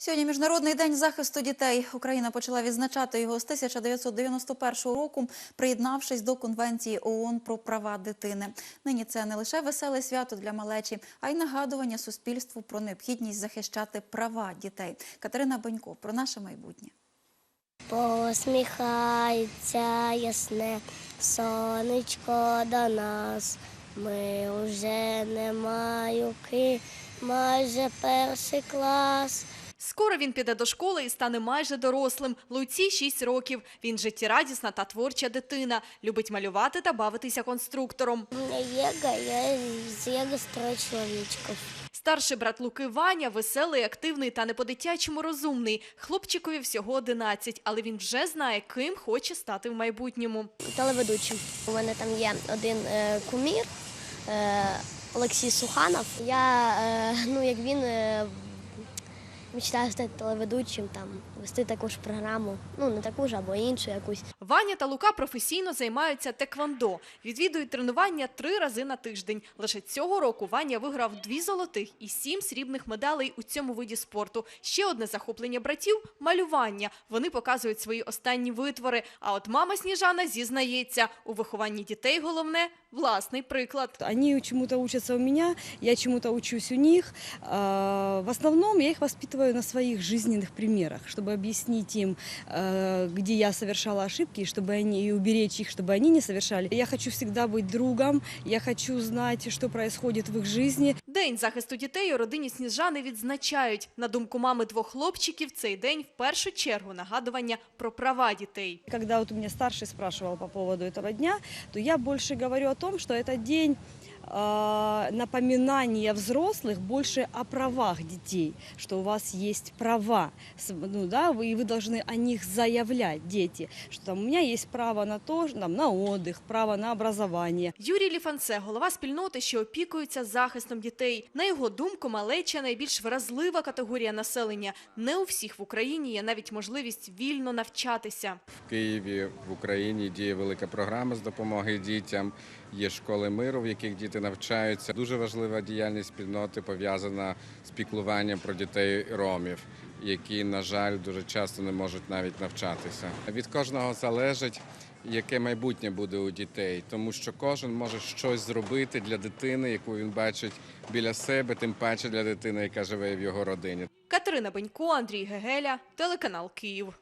Сьогодні міжнародний день захисту дітей. Україна почала відзначати його з 1991 року, приєднавшись до конвенції ООН про права дитини. Нині це не лише веселе свято для малечі, а й нагадування суспільству про необхідність захищати права дітей. Катерина Бонько про наше майбутнє. Посміхається ясне сонечко до нас. Ми вже не маюки, майже перший клас. Скоро він піде до школи і стане майже дорослим. Луці 6 років. Він життєрадісна та творча дитина. Любить малювати та бавитися конструктором. Мене Єга, я з Єга строю чоловічків. Старший брат Луки Ваня веселий, активний та не по-дитячому розумний. Хлопчикові всього 11, але він вже знає, ким хоче стати в майбутньому. Телеведучим. У мене там є один е, кумір е, Олексій Суханов. Я, е, ну як він, е, мечтаю стати телеведучим, там, вести також програму. Ну, не таку ж або іншу якусь. Ваня та Лука професійно займаються теквондо. Відвідують тренування три рази на тиждень. Лише цього року Ваня виграв дві золотих і сім срібних медалей у цьому виді спорту. Ще одне захоплення братів – малювання. Вони показують свої останні витвори. А от мама Сніжана зізнається, у вихованні дітей головне – власний приклад. Они чему-то учатся у меня, я чему-то учусь у них. А, В основном я их воспитываю на своих жизненных примерах, чтобы объяснить им, э, где я совершала ошибки, и чтобы они и уберечь их, чтобы они не совершали. Я хочу всегда быть другом, я хочу знать, что происходит в их жизни. День захисту дітей у родині Сніжани відзначають. На думку мами двох хлопчиків, цей день в першу чергу нагадування про права дітей. Когда вот у меня старший спрашивал по поводу этого дня, то я больше говорю о том, что этот день э, напоминания взрослых больше о правах детей, что у вас есть права, С- ну да, вы, и вы должны о них заявлять, дети, что там у меня есть право на то, там, на отдых, право на образование. Юрій Ліфанце – голова спільноти, що опікується захистом дітей. На його думку, малеча – найбільш вразлива категорія населення. Не у всіх в Україні є навіть можливість вільно навчатися. В Києві в Україні діє велика програма з допомоги дітям. Є школи миру, в яких діти навчаються. Дуже важлива діяльність спільноти пов'язана з піклуванням про дітей ромів, які, на жаль, дуже часто не можуть навіть навчатися. Від кожного залежить. Яке майбутнє буде у дітей, тому що кожен може щось зробити для дитини, яку він бачить біля себе, тим паче для дитини, яка живе в його родині. Катерина Бенько, Андрій Гегеля, телеканал Київ.